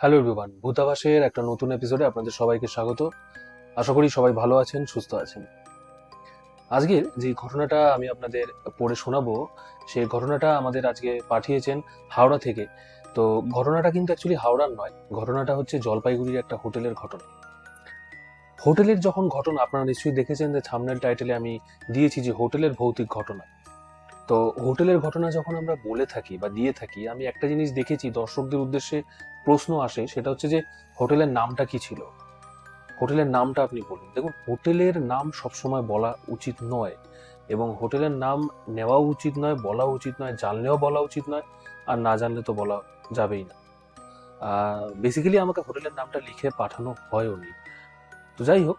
Hello everyone, ভূতাবাসের একটা নতুন এপিসোডে আপনাদের সবাইকে স্বাগত। আশা করি সবাই ভালো আছেন, সুস্থ আছেন। আজকের যে ঘটনাটা আমি আপনাদের পড়ে শোনাবো, সেই ঘটনাটা আমাদের আজকে পাঠিয়েছেন হাওড়া থেকে। তো ঘটনাটা কিন্তু অ্যাকচুয়ালি হাওড়ার নয়, ঘটনাটা হচ্ছে জলপাইগুড়ির একটা হোটেলের ঘটনা। হোটেলের যখন ঘটনা, আপনারা নিশ্চয়ই দেখেছেন যে থামনেল টাইটেলে আমি দিয়েছি যে হোটেলের ভৌতিক ঘটনা। তো হোটেলের ঘটনা যখন আমরা বলে থাকি বা দিয়ে থাকি, আমি একটা জিনিস দেখেছি দর্শকদের উদ্দেশ্যে প্রশ্ন আসে সেটা হচ্ছে যে হোটেলের নামটা কি ছিল? হোটেলের নামটা আপনি বলুন। দেখুন, হোটেলের নাম সবসময় বলা উচিত নয় এবং হোটেলের নাম নেওয়া উচিত নয়, বলা উচিত নয়, জানলেও বলা উচিত নয় আর না জানলে তো বলা যাবেই না। বেসিক্যালি আমাকে হোটেলের নামটা লিখে পাঠানো হয়ও নি। তো যাই হোক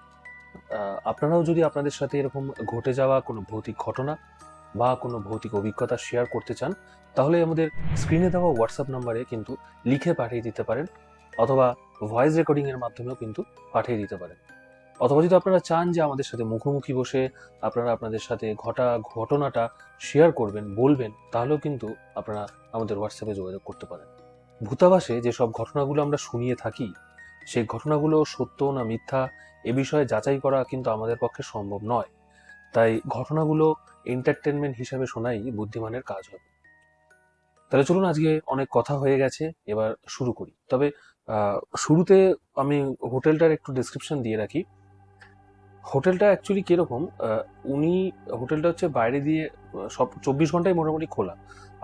আপনারাও যদি আপনাদের সাথে এরকম ঘটে যাওয়া কোনো ভৌতিক ঘটনা বা কোনো ভৌতিক অভিজ্ঞতা শেয়ার করতে চান, তাহলে আমাদের স্ক্রিনে দেওয়া হোয়াটসঅ্যাপ নাম্বারে কিন্তু লিখে পাঠিয়ে দিতে পারেন, অথবা ভয়েস রেকর্ডিংয়ের মাধ্যমেও কিন্তু পাঠিয়ে দিতে পারেন। অথবা যদি আপনারা চান যে আমাদের সাথে মুখোমুখি বসে আপনারা আপনাদের সাথে ঘটা, ঘটনাটা শেয়ার করবেন, বলবেন, তাহলেও কিন্তু আপনারা আমাদের হোয়াটসঅ্যাপে যোগাযোগ করতে পারেন। ভূতাবাসে যেসব ঘটনাগুলো আমরা শুনিয়ে থাকি, সেই ঘটনাগুলো সত্য না মিথ্যা এ বিষয়ে যাচাই করা কিন্তু আমাদের পক্ষে সম্ভব নয়। তাই ঘটনাগুলো এন্টারটেনমেন্ট হিসাবে শোনাই বুদ্ধিমানের কাজ হবে। তাহলে চলুন আজকে অনেক কথা হয়ে গেছে, এবার শুরু করি। তবে শুরুতে আমি হোটেলটার একটু ডেসক্রিপশন দিয়ে রাখি। হোটেলটা অ্যাকচুয়ালি কীরকম উনি, হোটেলটা হচ্ছে বাইরে দিয়ে সব চব্বিশ ঘন্টায় মোটামুটি খোলা।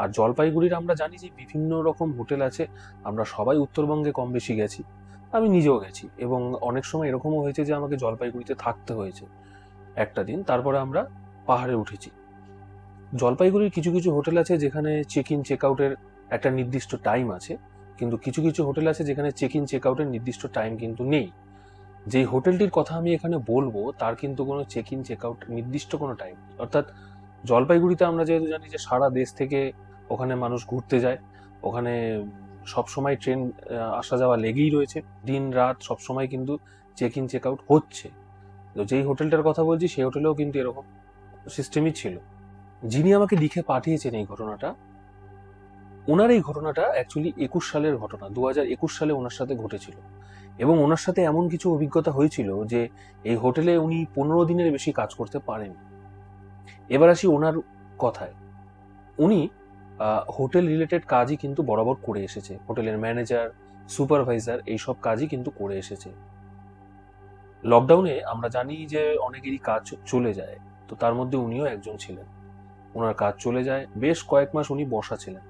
আর জলপাইগুড়ির আমরা জানি যে বিভিন্ন রকম হোটেল আছে, আমরা সবাই উত্তরবঙ্গে কম বেশি গেছি, আমি নিজেও গেছি। এবং অনেক সময় এরকমও হয়েছে যে আমাকে জলপাইগুড়িতে থাকতে হয়েছে একটা দিন, তারপরে আমরা পাহাড়ে উঠেছি। জলপাইগুড়ির কিছু কিছু হোটেল আছে যেখানে চেক ইন চেক আউটের একটা নির্দিষ্ট টাইম আছে, কিন্তু কিছু কিছু হোটেল আছে যেখানে চেক ইন চেক আউটের নির্দিষ্ট টাইম কিন্তু নেই। যে হোটেলটির কথা আমি এখানে বলব, তার কিন্তু কোনো চেক ইন চেক আউট নির্দিষ্ট কোনো টাইম অর্থাৎ জলপাইগুড়িতে আমরা যেহেতু জানি যে সারা দেশ থেকে ওখানে মানুষ ঘুরতে যায়, ওখানে সব সময় ট্রেন আসা যাওয়া লেগেই রয়েছে। দিন, রাত সব সময় কিন্তু চেক ইন চেক আউট হচ্ছে। তো যেই হোটেলটার কথা বলছি, সেই হোটেলেও কিন্তু এরকম সিস্টেমই ছিল। যিনি আমাকে লিখে পাঠিয়েছেন এই ঘটনাটা, ওনার এই ঘটনাটা অ্যাকচুয়ালি একুশ সালের ঘটনা দু হাজার একুশ সালে ওনার সাথে ঘটেছিল। এবং ওনার সাথে এমন কিছু অভিজ্ঞতা হয়েছিল যে এই হোটেলে উনি পনেরো দিনের বেশি কাজ করতে পারেন এবার আসি ওনার কথায়। উনি হোটেল রিলেটেড কাজই কিন্তু বরাবর করে এসেছে। হোটেলের ম্যানেজার সুপারভাইজার এইসব কাজই কিন্তু করে এসেছে। লকডাউনে আমরা জানি যে অনেকেরই কাজ চলে যায়। তো তার মধ্যে উনিও একজন ছিলেন। ওনার কাজ চলে যায়। বেশ কয়েক মাস উনি বসা ছিলেন।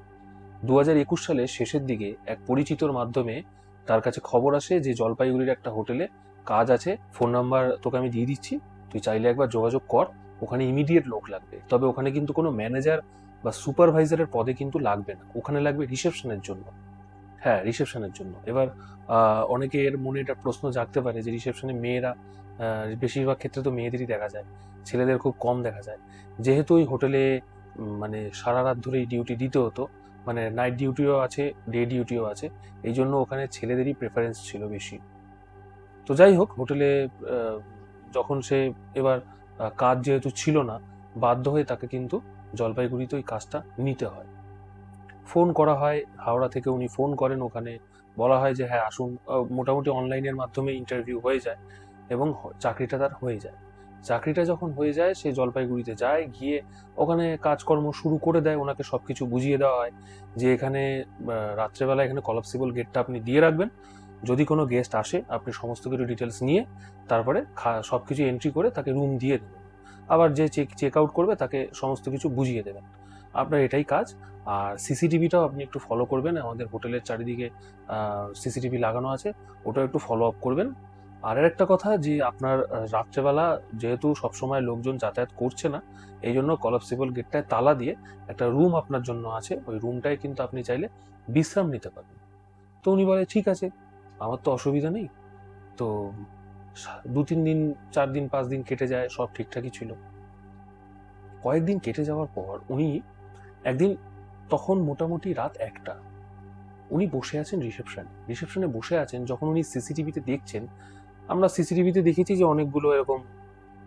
দু একুশ সালের শেষের দিকে এক পরিচিতর মাধ্যমে তার কাছে খবর আসে যে জলপাইগুড়ির একটা হোটেলে কাজ আছে। ফোন নাম্বার তোকে আমি দিয়ে দিচ্ছি। তুই চাইলে একবার যোগাযোগ কর। ওখানে ইমিডিয়েট লোক লাগবে। তবে ওখানে কিন্তু কোনো ম্যানেজার বা সুপারভাইজারের পদে কিন্তু লাগবে না। ওখানে লাগবে রিসেপশনের জন্য। হ্যাঁ রিসেপশনের জন্য। এবার অনেকের মনে এটা প্রশ্ন জাগতে পারে যে রিসেপশনে মেয়েরা বেশিরভাগ ক্ষেত্রে তো মেয়েদেরই দেখা যায়, ছেলেদের খুব কম দেখা যায়। যেহেতু ওই হোটেলে মানে সারা রাত ধরেই ডিউটি দিতে হতো মানে নাইট ডিউটিও আছে ডে ডিউটিও আছে, এই জন্য ওখানে ছেলেদেরই প্রেফারেন্স ছিল বেশি। তো যাই হোক, হোটেলে যখন সে এবার কাজ যেহেতু ছিল না, বাধ্য হয়ে তাকে কিন্তু জলপাইগুড়িতে ওই কাজটা নিতে হয়। ফোন করা হয়, হাওড়া থেকে উনি ফোন করেন ওখানে, বলা হয় যে হ্যাঁ আসুন। মোটামুটি অনলাইনের মাধ্যমে ইন্টারভিউ হয়ে যায়। এবং চাকরিটা তার হয়ে যায়। চাকরিটা যখন হয়ে যায়, সে জলপাইগুড়িতে যায়, গিয়ে ওখানে কাজকর্ম শুরু করে দেয়, ওনাকে সব কিছু বুঝিয়ে দেওয়া হয় যে এখানে রাত্রেবেলা এখানে কলাপসিবল গেটটা আপনি দিয়ে রাখবেন। যদি কোনো গেস্ট আসে, আপনি সমস্ত কিছু ডিটেলস নিয়ে তারপরে খা- সবকিছু এন্ট্রি করে তাকে রুম দিয়ে দেবেন। আবার যে চেক চেক আউট করবে, তাকে সমস্ত কিছু বুঝিয়ে দেবেন। আপনার এটাই কাজ। আর সিসিটিভিটাও আপনি একটু ফলো করবেন। আমাদের হোটেলের চারিদিকে সিসিটিভি লাগানো আছে। ওটাও একটু ফলো আপ করবেন। আর একটা কথা যে আপনার রাত্রেবেলা যেহেতু সবসময় লোকজন যাতায়াত করছে না এই জন্য কলাপসিবল গেটটায় তালা দিয়ে একটা রুম আপনার জন্য আছে। ওই রুমটায় কিন্তু আপনি চাইলে বিশ্রাম নিতে পারবেন। তো উনি বলে, ঠিক আছে, আমার তো অসুবিধা নেই। তো দু তিন দিন, চার দিন, পাঁচ দিন কেটে যায়, সব ঠিকঠাকই ছিল। কয়েকদিন কেটে যাওয়ার পর উনি একদিন, তখন মোটামুটি রাত একটা, উনি বসে আছেন রিসেপশনে। রিসেপশনে বসে আছেন, যখন উনি সিসিটিভিতে দেখছেন আমরা সিসিটিভিতে দেখেছি যে অনেকগুলো এরকম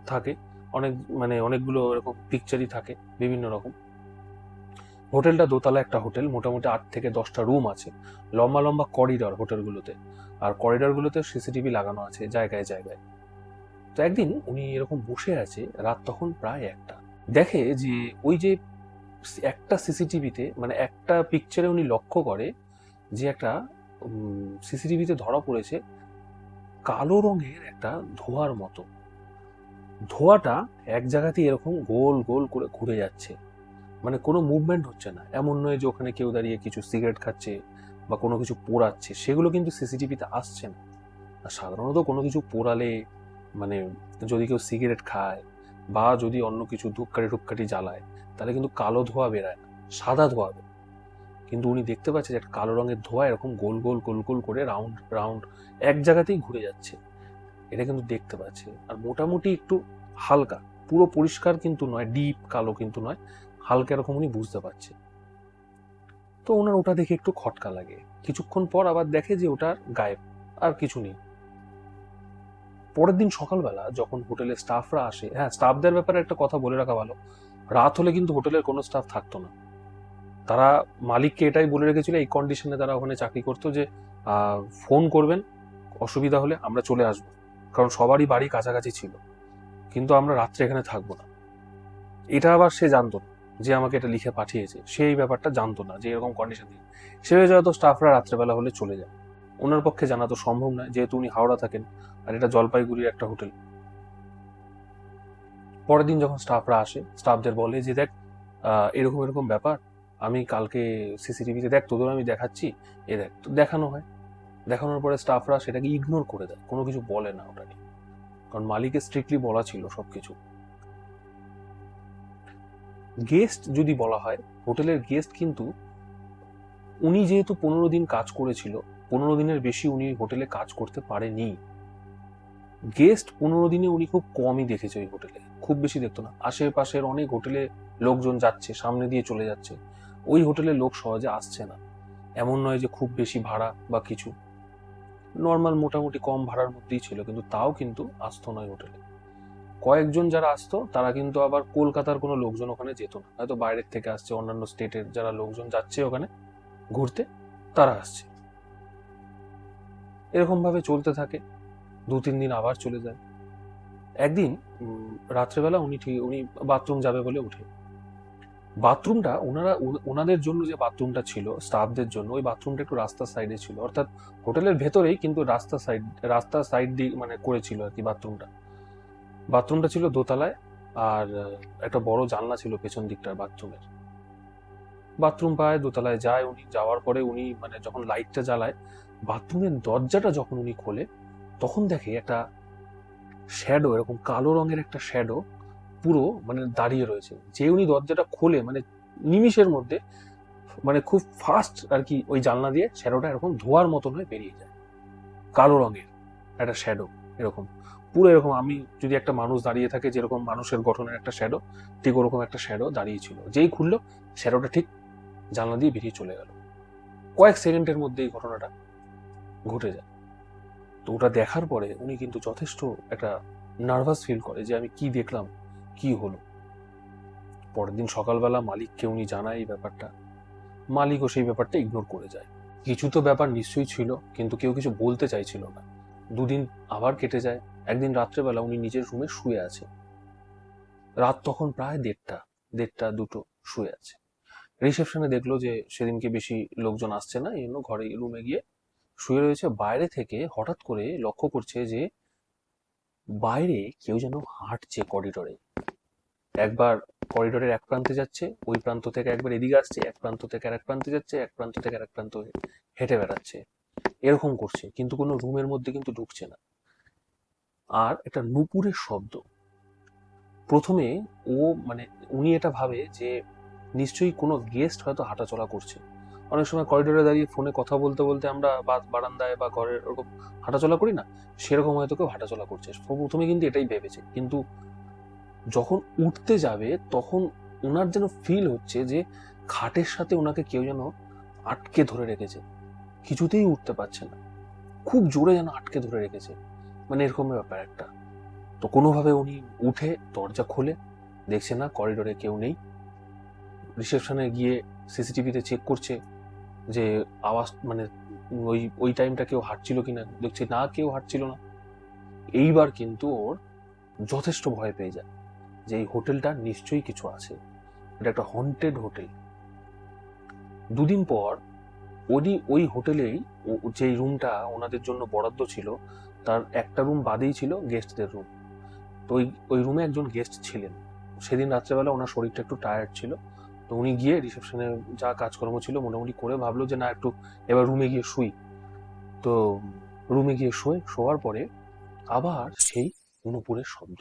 থাকে। অনেক মানে অনেকগুলো এরকম পিকচারই থাকে, বিভিন্ন রকম। হোটেলটা দোতলা একটা হোটেল, মোটামুটি আট থেকে দশটা রুম আছে। লম্বা লম্বা করিডর হোটেলগুলোতে। আর করিডরগুলোতে সিসিটিভি লাগানো আছে, জায়গায় জায়গায়। তো একদিন উনি এরকম বসে আছে, রাত তখন প্রায় একটা। দেখে যে ওই যে একটা সিসিটিভিতে মানে একটা পিকচারে উনি লক্ষ্য করে যে একটা সিসিটিভিতে ধরা পড়েছে কালো রঙের একটা ধোঁয়ার মতো। ধোঁয়াটা এক জায়গাতেই এরকম গোল গোল করে ঘুরে যাচ্ছে। মানে কোনো মুভমেন্ট হচ্ছে না। এমন নয় যে ওখানে কেউ দাঁড়িয়ে কিছু সিগারেট খাচ্ছে বা কোনো কিছু পোড়াচ্ছে। সেগুলো কিন্তু সিসিটিভিতে আসছে না। আর সাধারণত কোনো কিছু পোড়ালে মানে যদি কেউ সিগারেট খায় বা যদি অন্য কিছু ধূপকাঠি টুপকাঠি জ্বালায়, তাহলে কিন্তু কালো ধোঁয়া বেরায় না, সাদা ধোঁয়া বেরোয় কিন্তু উনি দেখতে পাচ্ছে যে একটা কালো রঙের ধোঁয়া এরকম গোল গোল গোল গোল করে রাউন্ড রাউন্ড এক জায়গাতেই ঘুরে যাচ্ছে। এটা কিন্তু দেখতে পাচ্ছে। আর মোটামুটি একটু হালকা, পুরো পরিষ্কার কিন্তু নয়, ডিপ কালো কিন্তু নয়, হালকা এরকম উনি বুঝতে পারছে। তো ওনার ওটা দেখে একটু খটকা লাগে। কিছুক্ষণ পর আবার দেখে যে ওটার গায়েব, আর কিছু নেই। পরের দিন সকালবেলা যখন হোটেলের স্টাফরা আসে হ্যাঁ স্টাফদের ব্যাপারে একটা কথা বলে রাখা ভালো। রাত হলে কিন্তু হোটেলের কোনো স্টাফ থাকতো না। তারা মালিককে এটাই বলে রেখেছিল, এই কন্ডিশনে তারা ওখানে চাকরি করতো যে ফোন করবেন, অসুবিধা হলে আমরা চলে আসব। কারণ সবারই বাড়ি কাছাকাছি ছিল। কিন্তু আমরা রাত্রে এখানে থাকব না। এটা আবার সে জানতো না যে আমাকে এটা লিখে পাঠিয়েছে। সে এই ব্যাপারটা জানতো না যে এরকম কন্ডিশন দিয়ে। সে হয়ে হয়তো স্টাফরা রাত্রেবেলা হলে চলে যায়। ওনার পক্ষে জানা তো সম্ভব নয়, যেহেতু উনি হাওড়া থাকেন আর এটা জলপাইগুড়ির একটা হোটেল। পরের দিন যখন স্টাফরা আসে স্টাফদের বলে যে, দেখ এরকম এরকম ব্যাপার আমি কালকে সিসিটিভিতে দেখ তোদের আমি দেখাচ্ছি, এ দেখ, তো দেখানো হয়। দেখানোর পরে স্টাফরা সেটাকে ইগনোর করে দেয়, কোনো কিছু বলে না ওটা নিয়ে কারণ মালিকের স্ট্রিক্টলি বলা ছিল সবকিছু। গেস্ট যদি বলা হয়, হোটেলের গেস্ট কিন্তু উনি যেহেতু পনেরো দিন কাজ করেছিল, পনেরো দিনের বেশি উনি হোটেলে কাজ করতে পারেনি। গেস্ট পনেরো দিনে উনি খুব কমই দেখেছে ওই হোটেলে, খুব বেশি দেখতো না। আশেপাশের অনেক হোটেলে লোকজন যাচ্ছে, সামনে দিয়ে চলে যাচ্ছে। ওই হোটেলে লোক সহজে আসছে না। এমন নয় যে খুব বেশি ভাড়া বা কিছু। নর্মাল মোটামুটি কম ভাড়ার মধ্যেই ছিল, কিন্তু তাও কিন্তু আসতো নয় হোটেলে। কয়েকজন যারা আসতো, তারা কিন্তু আবার কলকাতার কোনো লোকজন ওখানে যেত না। হয়তো বাইরের থেকে আসছে, অন্যান্য স্টেটের যারা লোকজন যাচ্ছে ওখানে, ঘুরতে, তারা আসছে। এরকম ভাবে চলতে থাকে। দু, তিন দিন আবার চলে যায়। একদিন রাত্রেবেলা উনি ঠিক, উনি বাথরুম যাবে বলে উঠে। বাথরুমটা ওনারা, ওনাদের জন্য যে বাথরুমটা ছিল, স্টাফদের জন্য, ওই বাথরুমটা একটু রাস্তার সাইডে ছিল। অর্থাৎ হোটেলের ভেতরেই কিন্তু রাস্তা সাইড রাস্তার সাইড দিয়ে মানে করেছিল আর কি বাথরুমটা। বাথরুমটা ছিল দোতলায় আর একটা বড় জানলা ছিল পেছন দিকটার বাথরুমের। বাথরুম পায়, দোতলায় যায় উনি। যাওয়ার পরে উনি মানে যখন লাইটটা জ্বালায়, বাথরুমের দরজাটা যখন উনি খোলে, তখন দেখে একটা শ্যাডো এরকম কালো রঙের একটা শ্যাডো পুরো মানে দাঁড়িয়ে রয়েছে। যে উনি দরজাটা খোলে মানে নিমিষের মধ্যে মানে খুব ফাস্ট আর কি ওই জানলা দিয়ে শ্যাডোটা এরকম ধোয়ার মতন হয়ে বেরিয়ে যায়। কালো রঙের একটা শ্যাডো এরকম। পুরো এরকম আমি যদি একটা মানুষ দাঁড়িয়ে থাকে যেরকম মানুষের গঠনের একটা শ্যাডো ঠিক ওরকম একটা শ্যাডো দাঁড়িয়ে ছিল যেই খুললো শ্যাডোটা ঠিক জানলা দিয়ে বেরিয়ে চলে গেল। কয়েক সেকেন্ডের মধ্যে এই ঘটনাটা ঘটে যায়। তো ওটা দেখার পরে উনি কিন্তু যথেষ্ট একটা নার্ভাস ফিল করে যে আমি কি দেখলাম। কি হলো? পরের দিন সকালবেলা মালিককে উনি জানায় এই ব্যাপারটা। মালিকও সেই ব্যাপারটা ইগনোর করে যায়। কিছু তো ব্যাপার নিশ্চয়ই ছিল, কিন্তু কেউ কিছু বলতে চাইছিল না। দুদিন আবার কেটে যায়। একদিন রাত্রেবেলা উনি নিজের রুমে শুয়ে আছে। রাত তখন প্রায় দেড়টা দেড়টা দুটো শুয়ে আছে। রিসেপশনে দেখল যে সেদিনকে বেশি লোকজন আসছে না, এই জন্য ঘরে রুমে গিয়ে শুয়ে রয়েছে। বাইরে থেকে হঠাৎ করে লক্ষ্য করছে যে বাইরে কেউ যেন হাঁটছে করিডোরে একবার করিডোরের এক প্রান্তে যাচ্ছে, ওই প্রান্ত থেকে একবার এদিকে আসছে, এক প্রান্ত থেকে আর এক প্রান্তে যাচ্ছে, এক প্রান্ত থেকে আর এক প্রান্ত হেঁটে বেড়াচ্ছে। এরকম করছে, কিন্তু কোনো রুমের মধ্যে কিন্তু ঢুকছে না। আর একটা নুপুরের শব্দ। প্রথমে ও মানে উনি এটা ভাবে যে নিশ্চয়ই কোনো গেস্ট হয়তো হাঁটাচলা করছে। অনেক সময় করিডোরে দাঁড়িয়ে ফোনে কথা বলতে বলতে আমরা বা- বারান্দায় বা ঘরের ওরকম হাঁটাচলা করি না, সেরকম হয়তো কেউ হাঁটাচলা করছে। প্রথমে কিন্তু এটাই ভেবেছে, কিন্তু যখন উঠতে যাবে, তখন ওনার যেন ফিল হচ্ছে যে খাটের সাথে ওনাকে কেউ যেন আটকে ধরে রেখেছে। কিছুতেই উঠতে পারছে না। খুব জোরে যেন আটকে ধরে রেখেছে। মানে এরকম ব্যাপার একটা। তো কোনোভাবে উনি উঠে দরজা খোলে, দেখছে না করিডোরে কেউ নেই। রিসেপশনে গিয়ে সিসিটিভিতে চেক করছে যে আওয়াজ মানে ওই ওই টাইমটা কেউ হাঁটছিল কিনা। দেখছে না, কেউ হাঁটছিল না। এইবার কিন্তু ওর যথেষ্ট ভয় পেয়ে যায়। যে এই হোটেলটা নিশ্চয়ই কিছু আছে। এটা একটা হন্টেড হোটেল দুদিন পর ওই ওই হোটেলেই যেই রুমটা ওনাদের জন্য বরাদ্দ ছিল, তার একটা রুম বাদেই ছিল গেস্টদের রুম তো ওই ওই রুমে একজন গেস্ট ছিলেন। সেদিন রাত্রেবেলা ওনার শরীরটা একটু টায়ার্ড ছিল। তো উনি গিয়ে রিসেপশনে যা কাজকর্ম ছিল মোটামুটি করে ভাবলো যে না, একটু এবার রুমে গিয়ে শুই। তো রুমে গিয়ে শোয়, শোয়ার পরে আবার সেই নুপুরের শব্দ।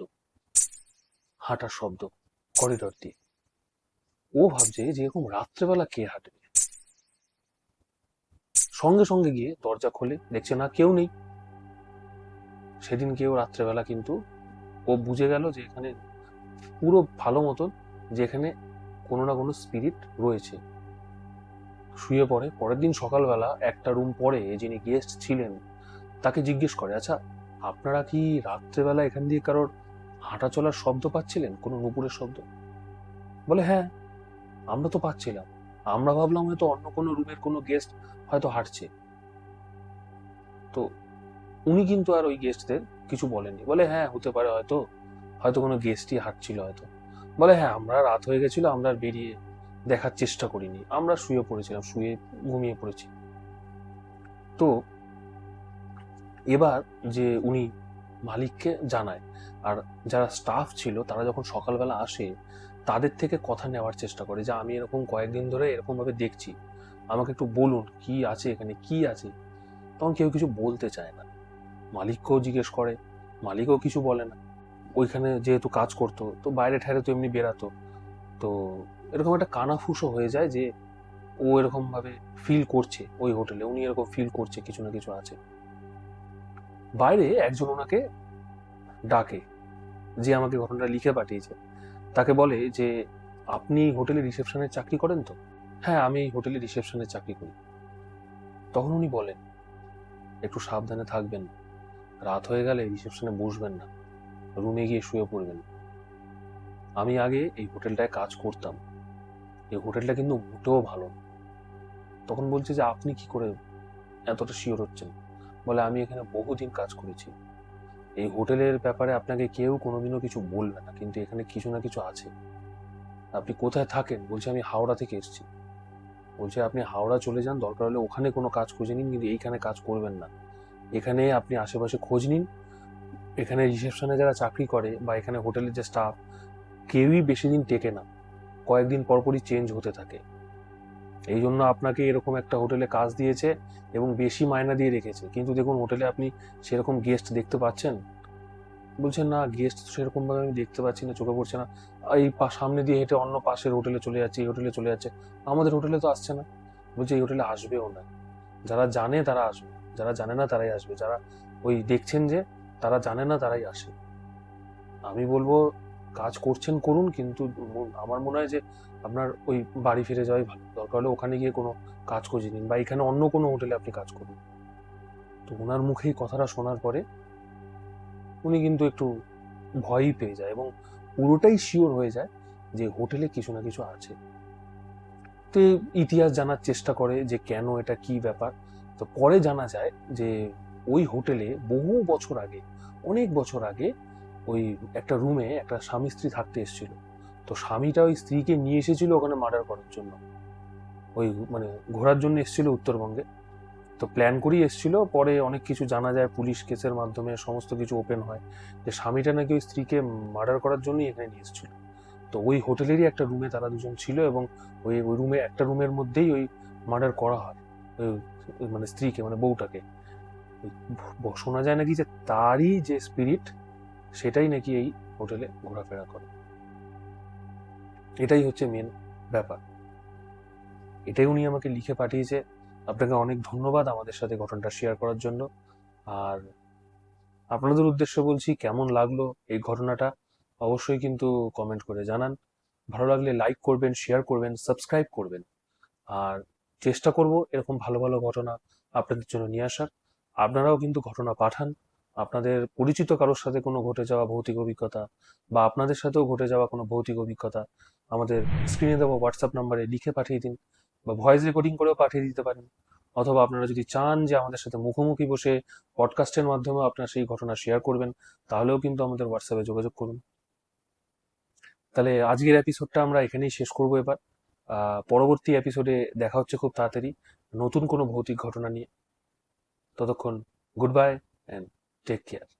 হাঁটার শব্দ করিডর দিয়ে। ও ভাবছে যে এরকম রাত্রেবেলা কে হাঁটবে? সঙ্গে সঙ্গে গিয়ে দরজা খোলে, দেখছে না কেউ নেই। সেদিন কেউ রাত্রেবেলা কিন্তু ও বুঝে গেল যে এখানে পুরো ভালো মতন যে এখানে কোনো না কোনো স্পিরিট রয়েছে। শুয়ে পড়ে, পরের দিন সকালবেলা একটা রুম পরে যিনি গেস্ট ছিলেন, তাকে জিজ্ঞেস করে আচ্ছা আপনারা কি রাত্রেবেলা এখান দিয়ে কারোর হাঁটা চলার শব্দ পাচ্ছিলেন? কোনো নুপুরের শব্দ? বলে হ্যাঁ আমরা তো পাচ্ছিলাম। আমরা ভাবলাম হয়তো অন্য কোনো রুমের কোনো গেস্ট হয়তো হাঁটছে। তো উনি কিন্তু আর ওই গেস্টদের কিছু বলেননি। বলে হ্যাঁ হতে পারে হয়তো। হয়তো কোনো গেস্টই হাঁটছিল হয়তো। বলে হ্যাঁ আমরা রাত হয়ে গেছিল, আমরা আর বেরিয়ে দেখার চেষ্টা করিনি। আমরা শুয়ে পড়েছিলাম, শুয়ে ঘুমিয়ে পড়েছি। তো এবার যে উনি মালিককে জানায়। আর যারা স্টাফ ছিল, তারা যখন সকালবেলা আসে, তাদের থেকে কথা নেওয়ার চেষ্টা করে যে, আমি এরকম কয়েকদিন ধরে এরকমভাবে দেখছি। আমাকে একটু বলুন, কি আছে এখানে, কি আছে? তখন কেউ কিছু বলতে চায় না। মালিককেও জিজ্ঞেস করে, মালিকও কিছু বলে না। ওইখানে যেহেতু কাজ করতো, তো বাইরে ঠাইরে তো এমনি বেরাতো। তো এরকম একটা কানাফুসো হয়ে যায় যে, ও এরকমভাবে ফিল করছে, ওই হোটেলে উনি এরকম ফিল করছে, কিছু না কিছু আছে। বাইরে একজন ওনাকে ডাকে, যে আমাকে ঘটনাটা লিখে পাঠিয়েছে। তাকে বলে যে, আপনি হোটেলে রিসেপশনের চাকরি করেন তো? হ্যাঁ আমি এই হোটেলে রিসেপশনের চাকরি করি। তখন উনি বলেন, একটু সাবধানে থাকবেন। রাত হয়ে গেলে রিসেপশনে বসবেন না। রুমে গিয়ে শুয়ে পড়বেন। আমি আগে এই হোটেলটায় কাজ করতাম। এই হোটেলটা কিন্তু মোটেও ভালো তখন বলছে যে, আপনি কি করে এতটা শিওর হচ্ছেন? বলে আমি এখানে বহুদিন কাজ করেছি। এই হোটেলের ব্যাপারে আপনাকে কেউ কোনোদিনও কিছু বলবে না, কিন্তু এখানে কিছু না কিছু আছে। আপনি কোথায় থাকেন? বলছে আমি হাওড়া থেকে এসেছি। বলছে আপনি হাওড়া চলে যান, দরকার হলে ওখানে কোনো কাজ খুঁজে নিন, কিন্তু এইখানে কাজ করবেন না। এখানে আপনি আশেপাশে খোঁজ নিন। এখানে রিসেপশনে যারা চাকরি করে বা এখানে হোটেলের যে স্টাফ, কেউই বেশি দিন টেকে না। কয়েকদিন পরপরই চেঞ্জ হতে থাকে। এই জন্য আপনাকে এরকম একটা হোটেলে কাজ দিয়েছে এবং বেশি মায়না দিয়ে রেখেছে। কিন্তু দেখুন, হোটেলে আপনি সেরকম গেস্ট দেখতে পাচ্ছেন? বলছেন, না গেস্ট সেরকম ভাবে আমি দেখতে পাচ্ছি না, চোখে পড়ছে না। এই সামনে দিয়ে হেঁটে অন্য পাশের হোটেলে চলে যাচ্ছে, এই হোটেলে চলে যাচ্ছে। আমাদের হোটেলে তো আসছে না। বলছে, এই হোটেলে আসবেও না। যারা জানে তারা আসবে, যারা জানে না তারাই আসবে। যারা ওই দেখছেন যে, তারা জানে না তারাই আসে। আমি বলব কাজ করছেন, করুন, কিন্তু আমার মনে হয় যে আপনার ওই বাড়ি ফিরে যাওয়াই ভালো। দরকার হলে ওখানে গিয়ে কোনো কাজ খুঁজে নিন বা এখানে অন্য কোনো হোটেলে আপনি কাজ করুন। তো ওনার মুখেই কথাটা শোনার পরে উনি কিন্তু একটু ভয়ই পেয়ে যায় এবং পুরোটাই শিওর হয়ে যায় যে হোটেলে কিছু না কিছু আছে। তো ইতিহাস জানার চেষ্টা করে যে কেন এটা কি ব্যাপার। তো পরে জানা যায় যে ওই হোটেলে বহু বছর আগে, অনেক বছর আগে ওই একটা রুমে একটা স্বামী স্ত্রী থাকতে এসেছিল। তো স্বামীটা ওই স্ত্রীকে নিয়ে এসেছিল ওখানে মার্ডার করার জন্য। ওই মানে ঘোরার জন্য এসেছিল উত্তরবঙ্গে। তো প্ল্যান করেই এসেছিল, পরে অনেক কিছু জানা যায়, পুলিশ কেসের মাধ্যমে সমস্ত কিছু ওপেন হয়। যে স্বামীটা নাকি ওই স্ত্রীকে মার্ডার করার জন্যই এখানে নিয়ে এসেছিল। তো ওই হোটেলেরই একটা রুমে তারা দুজন ছিল এবং ওই ওই রুমে একটা রুমের মধ্যেই ওই মার্ডার করা হয়। ওই মানে স্ত্রীকে মানে বউটাকে। শোনা যায় নাকি যে তারই যে স্পিরিট সেটাই নাকি এই হোটেলে ঘোরাফেরা করে। এটাই হচ্ছে মেন ব্যাপার। এটাই উনি আমাকে লিখে পাঠিয়েছে। আপনাকে অনেক ধন্যবাদ আমাদের সাথে ঘটনাটা শেয়ার করার জন্য। আর আপনাদের উদ্দেশ্যে বলছি, কেমন লাগল এই ঘটনাটা? অবশ্যই কিন্তু কমেন্ট করে জানান। ভালো লাগলে লাইক করবেন শেয়ার করবেন সাবস্ক্রাইব করবেন। আর চেষ্টা করব এরকম ভালো ভালো ঘটনা আপনাদের জন্য নিয়ে আসার। আপনারাও কিন্তু ঘটনা পাঠান। আপনাদের পরিচিত কারোর সাথে কোনো ঘটে যাওয়া ভৌতিক অভিজ্ঞতা বা আপনাদের সাথেও ঘটে যাওয়া কোনো ভৌতিক অভিজ্ঞতা, আমাদের স্ক্রিনে দেওয়া হোয়াটসঅ্যাপ নাম্বারে লিখে পাঠিয়ে দিন বা ভয়েস রেকর্ডিং করেও পাঠিয়ে দিতে পারেন। অথবা আপনারা যদি চান যে আমাদের সাথে মুখোমুখি বসে পডকাস্টের মাধ্যমে আপনারা সেই ঘটনা শেয়ার করবেন, তাহলেও কিন্তু আমাদের হোয়াটসঅ্যাপে যোগাযোগ করুন। তাহলে আজকের এপিসোডটা আমরা এখানেই শেষ করব এবার। পরবর্তী এপিসোডে দেখা হচ্ছে খুব তাড়াতাড়ি নতুন কোনো ভৌতিক ঘটনা নিয়ে। ততক্ষণ good bye and take care